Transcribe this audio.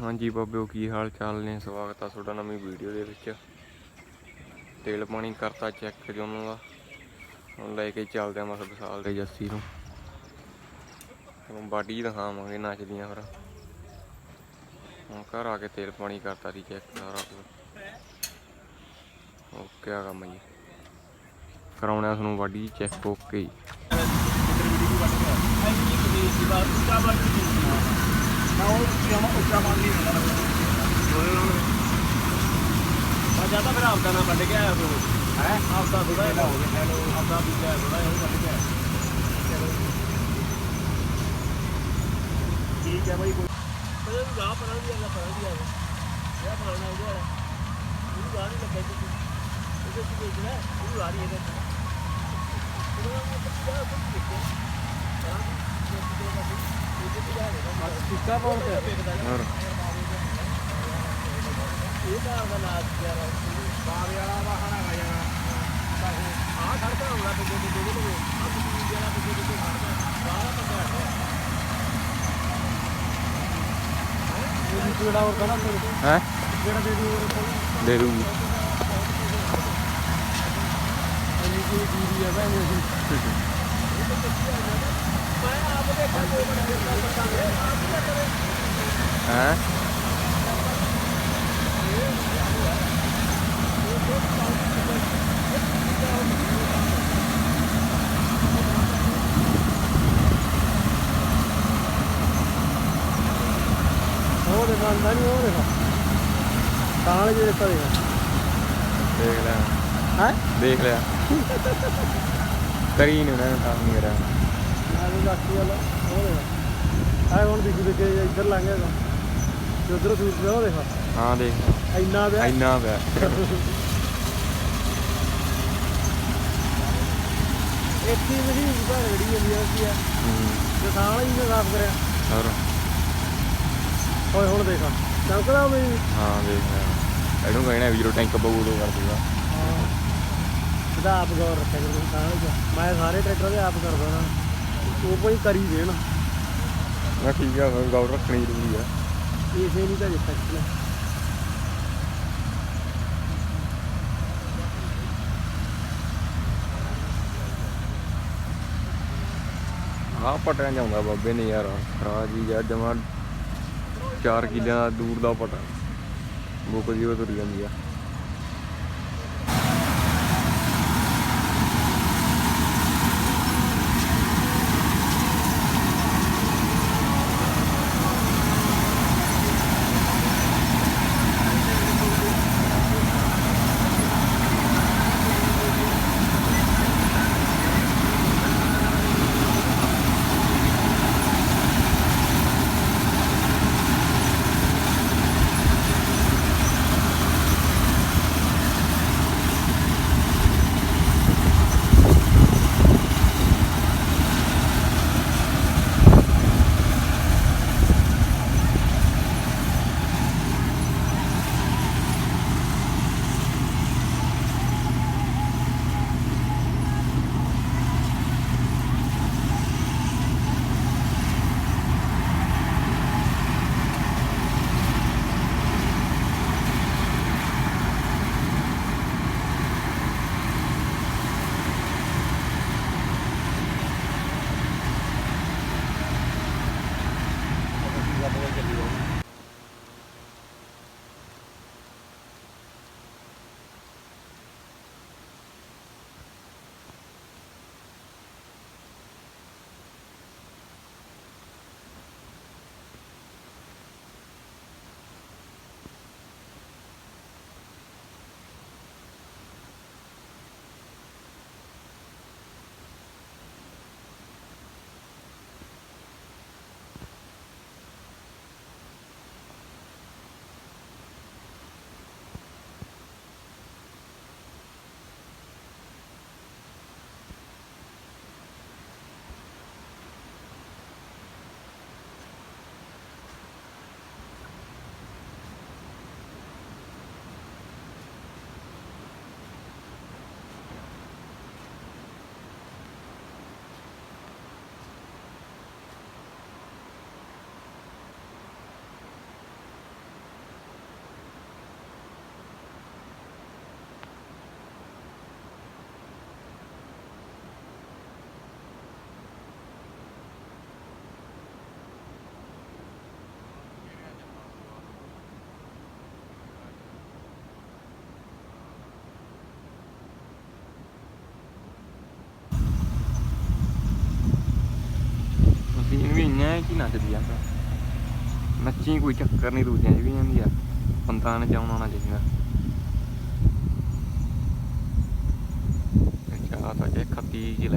ਹਾਂਜੀ ਬਾਬਿਓ ਕੀ ਹਾਲ ਚਾਲ ਨੇ? ਸਵਾਗਤ ਆ ਤੁਹਾਡਾ ਨਵੀਂ ਵੀਡੀਓ ਦੇ ਵਿੱਚ। ਤੇਲ ਪਾਣੀ ਕਰਤਾ ਚੈੱਕ ਜੋਨਾਂ ਦਾ ਹੁਣ ਲੈ ਕੇ ਚੱਲਦੇ ਆ ਮਸ ਵਿਸਾਲ ਦੇ ਜੱਸੀ ਨੂੰ। ਹੁਣ ਬਾਡੀ ਦਿਖਾਵਾਂਗੇ ਨੱਚਦੀਆਂ ਫਿਰ। ਹੁਣ ਘਰ ਆ ਕੇ ਤੇਲ ਪਾਣੀ ਕਰਤਾ ਸੀ ਚੈੱਕ ਸਾਰਾ ਕੁਝ ਓਕੇ ਆ ਕੰਮ ਜੀ। ਕਰਾਉਣਾ ਤੁਹਾਨੂੰ ਬਾਡੀ ਚੈੱਕ ਓਕੇ ਜੀ ਜ਼ਿਆਦਾ ਮੇਰਾ ਆਪਦਾ ਨਾ ਵੱਢ ਕੇ ਆਇਆ ਉਹ ਹੈ? ਆਪਦਾ ਥੋੜਾ ਜਿਹਾ। ਹੋ ਗਿਆ ਹੈਲੋ। ਆਪਦਾ ਦੂਜਾ ਥੋੜਾ ਜਿਹਾ ਉਹ ਵੱਢ ਠੀਕ ਹੈ ਬਾਈ ਕੋਈ ਉਹ ਪਰਾਂ ਪਰਾਂ ਇਹ ਪਰਾਂ ਉਹ ਨਹੀਂ ਜਿਹੜਾ ਉਹ ਆ ਰਹੀ ਹੈ ਇਹਦੇ ਉਹਦਾ ਮੈਂ ਕਿਹਾ ਉਹ ਕਿੱਥੇ ਟਿੱਕਾ ਪਾਉਣ ਤੇ। ਹੋਰ। ਇਹ ਤਾਂ ਦਾ ਨਾਚ ਯਾਰ ਬਾਰ ਵਾਲਾ ਵਾਹਨ ਹੈਗਾ ਯਾਰ ਆਹ ਖੜਦਾ ਹੋਣਾ ਤੇ ਜੇ ਦੇ ਦੇ ਆਹ ਤੁਸੀਂ ਜਿਹੜਾ ਤੇ ਜੇ ਦੇ ਖੜਦਾ ਸਾਰਾ ਬੰਦਾ ਹੈ ਇਹ ਜਿਹੜਾ ਹੋਰ ਕਹਣਾ ਹੈ ਜਿਹੜਾ ਦੇ ਦੂ ਹੋਰ ਦੇ ਦੂਗੀ ਇੰਨੀ ਕੋਈ ਦੀਦੀ ਆ ਭੈਣ ਜੀ ਮੈਂ ਆਪ ਦੇਖਾਂ ਕੋਈ ਬੰਦਾ ਪਤਾਂਗੇ ਹੈ ਉਹ ਦੇਖਾਂ ਨਹੀਂ ਉਹ ਦੇਖਾਂ ਕਾਲ ਜਿਹੜੇ ਤਾਂ ਦੇਖਾਂ ਲਿਆ ਹੈ? ਦੇਖ ਲਿਆ ਕਰੀ ਨਹੀਂ ਉਹਨਾਂ ਨੇ ਕੰਮ ਨਹੀਂ ਕਰਿਆ। ਆਲੂ ਲੱਕੀ ਵਾਲਾ ਆਏ ਹੁਣ ਦਿਖੂ ਦੇ ਇੱਧਰ ਤੇ ਉਧਰ ਉਹ ਦੇਖਾਂ। ਹਾਂ ਦੇਖ। ਇੰਨਾ ਪਿਆ। ਇੰਨਾ ਪਿਆ। ਇੱਥੇ ਦੀ ਭਾਰ ਗੜੀ ਜਾਂਦੀ ਆ ਕੀ ਆ। ਤੇ ਸਾਲ ਹੀ ਨੇ ਸਾਫ਼ ਕਰਿਆ। ਹੋਰ? ਓਏ ਹੁਣ ਦੇਖਾਂ। ਚਮਕਦਾ ਮੈਂ ਹਾਂ ਦੇਖ ਲਿਆ ਇਹਨੂੰ ਕਹਿਣਾ ਵੀ ਜਦੋਂ ਟੈਂਕ ਪਊ ਉਦੋਂ ਕਰ ਦੂਗਾ। ਇਹਦਾ ਆਪ ਗੌਰ ਰੱਖਿਆ ਕਰੋ ਸਾਲ ਚ ਮੈਂ ਸਾਰੇ ਟਰੈਕਟਰ ਦੇ ਆਪ ਕਰਦਾ ਨਾ ਉਹ ਕੋਈ ਕਰੀ ਦੇਣ। ਮੈਂ ਠੀਕ ਆ ਫਿਰ ਗੌਰ ਰੱਖਣੀ ਜ਼ਰੂਰੀ ਆ। ਇਸੇ ਨਹੀਂ ਤਾਂ ਜਿੱਤਕ ਨਾ ਆਹ ਪਟਿਆਂ ਜਾਂਦਾ ਬਾਬੇ ਨੇ ਯਾਰ ਰਾਜੀ ਯਾਰ ਜਮਾ 4 ਕਿਲਿਆਂ ਦੂਰ ਦਾ ਪਟਾ। ਬੁੱਕ ਜੀ ਉਹ ਤੁਰ ਜਾਂਦੀ ਆ। ਕੀ ਨੱਚਦੀ ਜਾਂਦਾ ਨੱਚੀ ਕੋਈ ਚੱਕਰ ਨਹੀਂ ਦੂਜਿਆਂ 'ਚ ਵੀ ਜਾਂਦੀ ਆ ਬੰਦਾ ਨੇ ਜਾਉਣਾ ਆਉਣਾ ਚਾਹੀਦਾ। ਅੱਛਾ ਤਾਂ ਜੇ ਖੱਤੀ ਜਿਹੀ